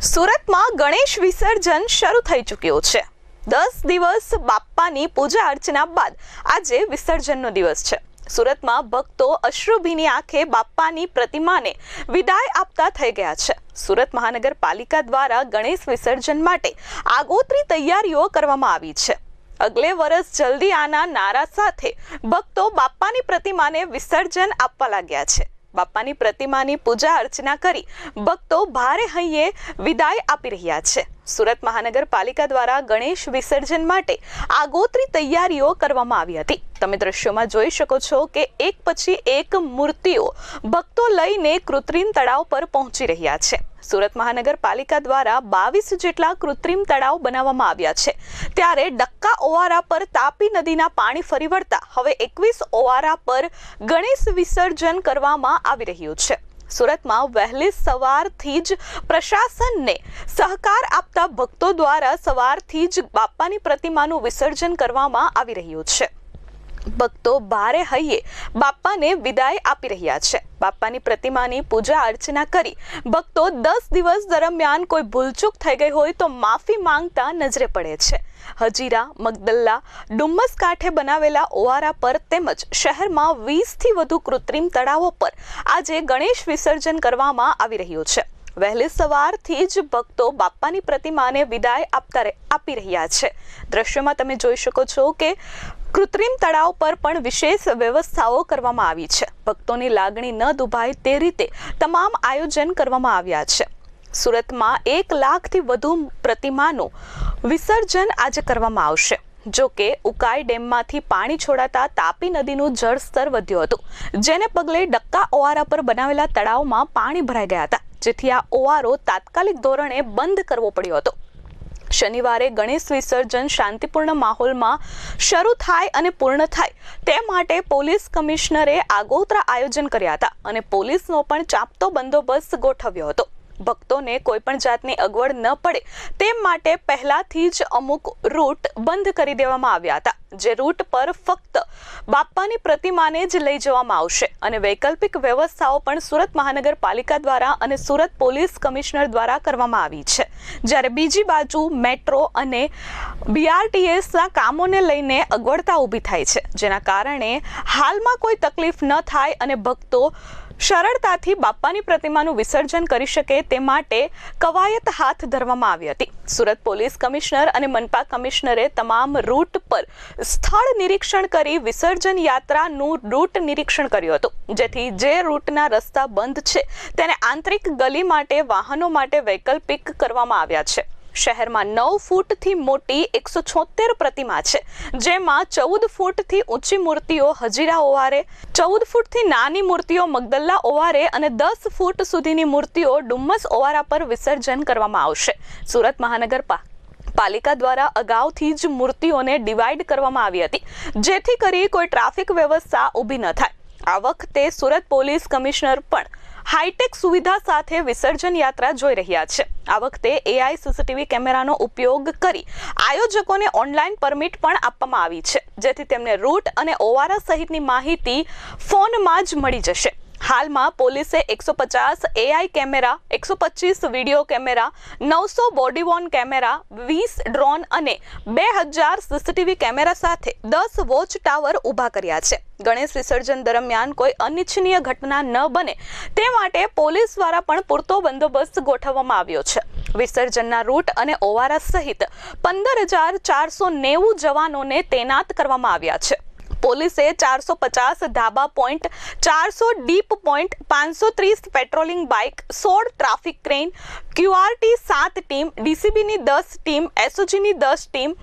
સુરતમાં ગણેશ વિસર્જન શરૂ થઈ ચૂક્યું છે. દસ દિવસ બાપ્પાની પૂજા અર્ચના બાદ આજે વિસર્જનનો દિવસ છે. સુરતમાં ભક્તો અશ્રુભીની આંખે બાપ્પાની પ્રતિમાને વિદાય આપતા થઈ ગયા છે. સુરત મહાનગરપાલિકા દ્વારા ગણેશ વિસર્જન માટે આગોતરી તૈયારીઓ કરવામાં આવી છે. અગલે વર્ષ જલ્દી આના નારા સાથે ભક્તો બાપ્પાની પ્રતિમાને વિસર્જન આપવા લાગ્યા છે. બાપ્પાની પ્રતિમાની પૂજા અર્ચના કરી ભક્તો ભારે હૈયે વિદાય આપી રહ્યા છે. સુરત મહાનગરપાલિકા દ્વારા ગણેશ વિસર્જન માટે આગોતરી તૈયારીઓ કરવામાં આવી હતી. તમે દ્રશ્યોમાં જોઈ શકો છો કે એક પછી એક મૂર્તિઓ ભક્તો લઈને કૃત્રિમ તળાવ પર પહોંચી રહ્યા છે. સુરત મહાનગરપાલિકા દ્વારા બાવીસ જેટલા કૃત્રિમ તળાવ બનાવવામાં આવ્યા છે. ત્યારે ડક્કા ઓવારા પર તાપી નદીના પાણી ફરી વળતા હવે એકવીસ ઓવારા પર ગણેશ વિસર્જન કરવામાં આવી રહ્યું છે. સુરતમાં વહેલી સવારથી જ પ્રશાસનને સહકાર આપતા ભક્તો દ્વારા સવારથી જ બાપાની પ્રતિમાનું વિસર્જન કરવામાં આવી રહ્યું છે. ભક્તો ભારે હૈયે બાપ્પાને વિદાય આપી રહ્યા છે. બાપ્પાની પ્રતિમાની પૂજા અર્ચના કરી ભક્તો દસ દિવસ દરમિયાન કોઈ ભૂલચૂક થઈ ગઈ હોય તો માફી માંગતા નજરે પડે છે. હજીરા, મગદલ્લા, ડુમ્મસ કાંઠે બનાવેલા ઓવારા પર તેમજ શહેરમાં વીસથી વધુ કૃત્રિમ તળાવો પર આજે ગણેશ વિસર્જન કરવામાં આવી રહ્યું છે. વહેલી સવારથી જ ભક્તો બાપ્પાની પ્રતિમાને વિદાય આપતા આપી રહ્યા છે. દ્રશ્યમાં તમે જોઈ શકો છો કે કૃત્રિમ તળાવ પર પણ વિશેષ વ્યવસ્થાઓ કરવામાં આવી છે. ભક્તોની લાગણી ન દુભાય તે રીતે તમામ આયોજન કરવામાં આવ્યા છે. સુરતમાં એક લાખથી વધુ પ્રતિમાનું વિસર્જન આજે કરવામાં આવશે. જો કે ઉકાઈ ડેમમાંથી પાણી છોડાતા તાપી નદીનું જળસ્તર વધ્યું હતું, જેને પગલે ડક્કા ઓવારા પર બનાવેલા તળાવમાં પાણી ભરાઈ ગયા હતા. જેથી આ ઓવારો તાત્કાલિક ધોરણે બંધ કરવો પડ્યો હતો. શનિવારે ગણેશ વિસર્જન શાંતિપૂર્ણ માહોલમાં શરૂ થાય અને પૂર્ણ થાય તે માટે પોલીસ કમિશનરે આગોતરા આયોજન કર્યા હતા અને પોલીસનો પણ ચાંપતો બંદોબસ્ત ગોઠવ્યો હતો. ભક્તોને કોઈ પણ જાતની અગવડ ન પડે તે માટે પહેલાથી જ અમુક રૂટ બંધ કરી દેવામાં આવ્યા હતા, જે રૂટ પર ફક્ત બાપ્પાની પ્રતિમાને જ લઈ જવામાં આવશે. અને વૈકલ્પિક વ્યવસ્થાઓ પણ સુરત મહાનગરપાલિકા દ્વારા અને સુરત પોલીસ કમિશનર દ્વારા કરવામાં આવી છે. જ્યારે બીજી બાજુ મેટ્રો અને બીઆરટીએસના કામોને લઈને અગવડતા ઊભી થાય છે, જેના કારણે હાલમાં કોઈ તકલીફ ન થાય અને ભક્તો સરળતાથી બાપ્પાની પ્રતિમાનું વિસર્જન કરી શકે તે માટે કવાયત હાથ ધરવામાં આવી હતી. સુરત પોલીસ કમિશનર અને મનપા કમિશનરે તમામ રૂટ પર સ્થળ નિરીક્ષણ કરી વિસર્જન યાત્રાનું રૂટ નિરીક્ષણ કર્યું હતું. જેથી જે રૂટના રસ્તા બંધ છે તેને આંતરિક ગલી માટે, વાહનો માટે વૈકલ્પિક કરવામાં આવ્યા છે. શહેરમાં નવ ફૂટથી મોટી એકસો છોતેર પ્રતિમા છે, જેમાં ચૌદ ફૂટથી ઊંચી મૂર્તિઓ હજીરા ઓવારે, ચૌદ ફૂટથી નાની મૂર્તિઓ મગદલ્લા ઓવારે અને દસ ફૂટ સુધીની મૂર્તિઓ ડુમ્મસ ઓવારા પર વિસર્જન કરવામાં આવશે. સુરત મહાનગર પાલિકા દ્વારા અગાઉથી જ મૂર્તિઓને ડિવાઈડ કરવામાં આવી હતી, જેથી કરી કોઈ ટ્રાફિક વ્યવસ્થા ઊભી ન થાય. આ વખતે સુરત પોલીસ કમિશનર પણ હાઈટેક સુવિધા સાથે વિસર્જન યાત્રા જોઈ રહ્યા છે. આ વખતે એઆઈ સીસીટીવી કેમેરાનો ઉપયોગ કરી આયોજકોને ઓનલાઈન પરમિટ પણ આપવામાં આવી છે, જેથી તેમને રૂટ અને ઓવારા સહિતની માહિતી ફોનમાં જ મળી જશે. હાલમાં પોલીસે એકસો પચાસ એઆઈ કેમેરા, એકસો પચીસ વીડિયો કેમેરા, નવસો બોડી વોર્ન કેમેરા, વીસ ડ્રોન અને બે હજાર સીસીટીવી કેમેરા સાથે દસ વોચ ટાવર ઊભા કર્યા છે. ગણેશ વિસર્જન દરમિયાન કોઈ અનિચ્છનીય ઘટના ન બને તે માટે પોલીસ દ્વારા પણ પૂરતો બંદોબસ્ત ગોઠવવામાં આવ્યો છે. વિસર્જનના રૂટ અને ઓવારા સહિત પંદર હજાર ચારસો નેવું જવાનોને તૈનાત કરવામાં આવ્યા છે. પોલીસે ચારસો પચાસ ધાબા પોઈન્ટ, ચારસો ડીપ પોઈન્ટ, પાંચસો ત્રીસ પેટ્રોલિંગ બાઇક, સોળ ટ્રાફિક ક્રેન, ક્યુઆરટી સાત ટીમ, ડીસીબીની દસ ટીમ, એસઓજીની દસ ટીમ,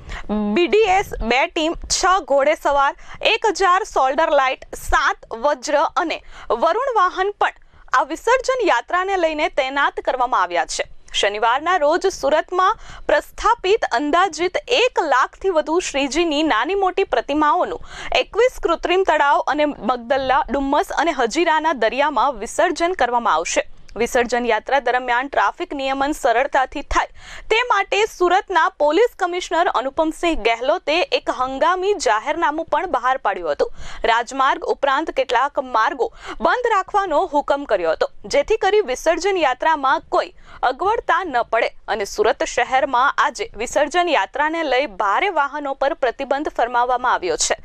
બીડીએસ બે ટીમ, છ ઘોડેસવાર એક હજાર સોલ્ડર લાઇટ, સાત વજ્ર અને વરુણ વાહન પણ આ વિસર્જન યાત્રાને લઈને તૈનાત કરવામાં આવ્યા છે. શનિવારના રોજ સુરતમાં પ્રસ્થાપિત અંદાજિત એક લાખથી વધુ શ્રીજીની નાની મોટી પ્રતિમાઓનું એકવીસ કૃત્રિમ તળાવ અને મગદલ્લા ડુમ્મસ અને હજીરાના દરિયામાં વિસર્જન કરવામાં આવશે. વિસર્જન યાત્રા દરમિયાન ટ્રાફિક નિયમન સરળતાથી થાય. તે માટે સુરતના પોલીસ કમિશનર અનુપમસિંહ ગેહલોતે એક હંગામી જાહેરનામું પણ બહાર પાડ્યું હતું. રાજમાર્ગ ઉપરાંત કેટલાક માર્ગો બંધ રાખવાનો હુકમ કર્યો હતો, જેથી કરી વિસર્જન યાત્રામાં કોઈ અગવડતા ન પડે અને સુરત શહેરમાં આજે વિસર્જન યાત્રાને લઈ ભારે વાહનો પર પ્રતિબંધ ફરમાવવામાં આવ્યો છે.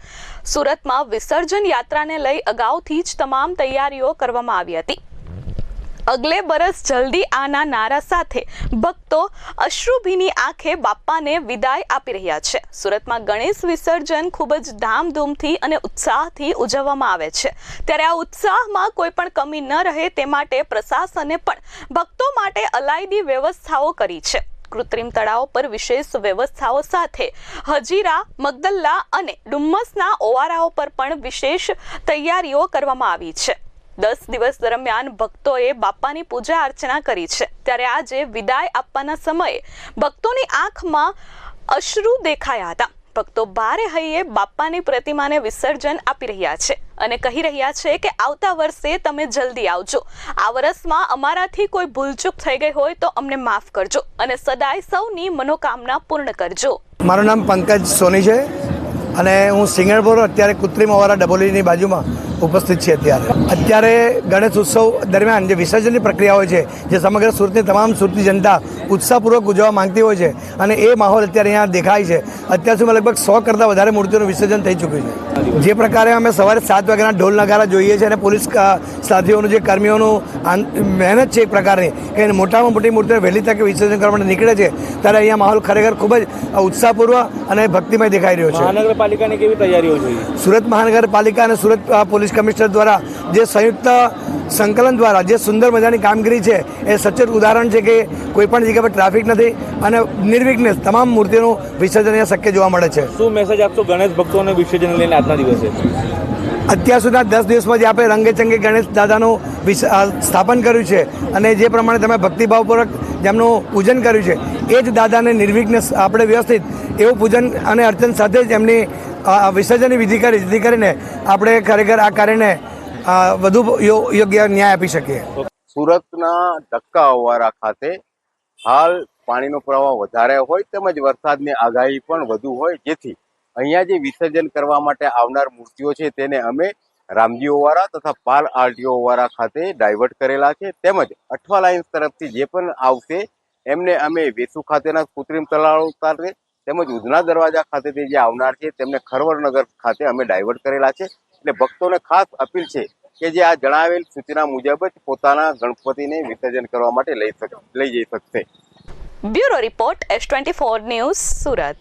સુરતમાં વિસર્જન યાત્રાને લઈ અગાઉથી જ તમામ તૈયારીઓ કરવામાં આવી હતી. અગલે બરસ જલ્દી આના નારા સાથે ભક્તો અશ્રુભીની આંખે બાપ્પાને વિદાય આપી રહ્યા છે. સુરતમાં ગણેશ વિસર્જન ખૂબ જ ધામધૂમથી અને ઉત્સાહથી ઉજવવામાં આવે છે. ત્યારે આ ઉત્સાહમાં કોઈ પણ કમી ન રહે તે માટે પ્રશાસને પણ ભક્તો માટે અલાયદી વ્યવસ્થાઓ કરી છે. કૃત્રિમ તળાવ પર વિશેષ વ્યવસ્થાઓ સાથે હજીરા, મગદલ્લા અને ડુમ્મસના ઓવારાઓ પર પણ વિશેષ તૈયારીઓ કરવામાં આવી છે. દસ દિવસ દરમિયાન ભક્તોએ બાપાની પૂજા અર્ચના કરી છે. ત્યારે આજે વિદાય આપવાના સમયે ભક્તોની આંખમાં અશ્રુ દેખાયા હતા. ભક્તો ભારે હૈયે બાપાની પ્રતિમાને વિસર્જન આપી રહ્યા છે અને કહી રહ્યા છે કે આવતા વર્ષે તમે જલ્દી આવજો. આ વર્ષમાં અમારાથી કોઈ ભૂલચૂક થઈ ગઈ હોય તો અમને માફ કરજો અને સદાય સૌની મનોકામના પૂર્ણ કરજો. મારું નામ પંકજ સોની છે અને હું સિંગણપુર અત્યારે કૃત્રિમ અવારા ડબોલીની બાજુમાં ઉપસ્થિત છે અત્યારે. અત્યારે ગણેશ ઉત્સવ દરમિયાન જે વિસર્જનની પ્રક્રિયા હોય છે, જે સમગ્ર સુરતની તમામ સુરતી જનતા ઉત્સાહપૂર્વક ઉજવવા માંગતી હોય છે અને એ માહોલ અત્યારે અહીંયા દેખાય છે. અત્યાર સુધીમાં લગભગ સો કરતાં વધારે મૂર્તિઓનું વિસર્જન થઈ ચૂક્યું છે. જે પ્રકારે અમે સવારે સાત વાગ્યાના ઢોલ નગારા જોઈએ છીએ અને પોલીસ સાથીઓનું જે કર્મીઓનું મહેનત છે એક પ્રકારની કે મોટામાં મોટી મૂર્તિઓ વહેલી તકે વિસર્જન કરવા માટે નીકળે છે ત્યારે અહીંયા માહોલ ખરેખર ખૂબ જ ઉત્સાહપૂર્વક અને ભક્તિમય દેખાઈ રહ્યો છે. મહાનગરપાલિકાની કેવી તૈયારીઓ છે સુરત મહાનગરપાલિકા અને સુરત પોલીસ કમિશનર દ્વારા જે સંયુક્ત સંકલન દ્વારા જે સુંદર મજાની કામગીરી છે એ સચોટ ઉદાહરણ છે કે કોઈ પણ જગ્યા પર ટ્રાફિક નથી અને નિર્વિઘ્ને તમામ મૂર્તિઓનું વિસર્જન અહીંયા શક્ય જોવા મળે છે. શું મેસેજ આપશો ગણેશ ભક્તોને વિસર્જન લઈને આજના દિવસે અત્યાર સુધીના દસ દિવસમાં જે આપણે રંગેચંગે ગણેશ દાદાનું સ્થાપન કર્યું છે અને જે પ્રમાણે તમે ભક્તિભાવપૂર્વક જેમનું પૂજન કર્યું છે એ જ દાદાને નિર્વિઘ્ન આપણે વ્યવસ્થિત એવું પૂજન અને અર્ચન સાથે જ એમની વિસર્જનની વિધિ કરી જેથી કરીને આપણે ખરેખર આ કાર્યને વધુ યોગ્ય ન્યાય આપી શકીએ. સુરતના ધક્કા અવારા ખાતે હાલ પાણીનો પ્રવાહ વધારે હોય તેમજ વરસાદની આગાહી પણ વધુ હોય જેથી અહીંયા જે વિસર્જન કરવા માટે આવનાર મૂર્તિઓ છે તેને અમે રામજી ઓવારા તથા પાલ આરટીઓ ઓવારા ખાતે ડાયવર્ટ કરેલા છે. તેમજ અઠવા લાઇન્સ તરફથી જે પણ આવશે, એમને અમે વેસુ ખાતેના કૃત્રિમ તળાવ ખાતે તેમજ ઉધના દરવાજા ખાતેથી જે આવનાર છે, તેમને ખરવરનગર ખાતે અમે ડાયવર્ટ કરેલા છે. એટલે ભક્તોને ખાસ અપીલ છે કે જે આ જણાવેલ સૂચના મુજબ જ પોતાના ગણપતિને વિસર્જન કરવા માટે લઈ લઈ જઈ શકશે. Bureau report S twenty four news Surat.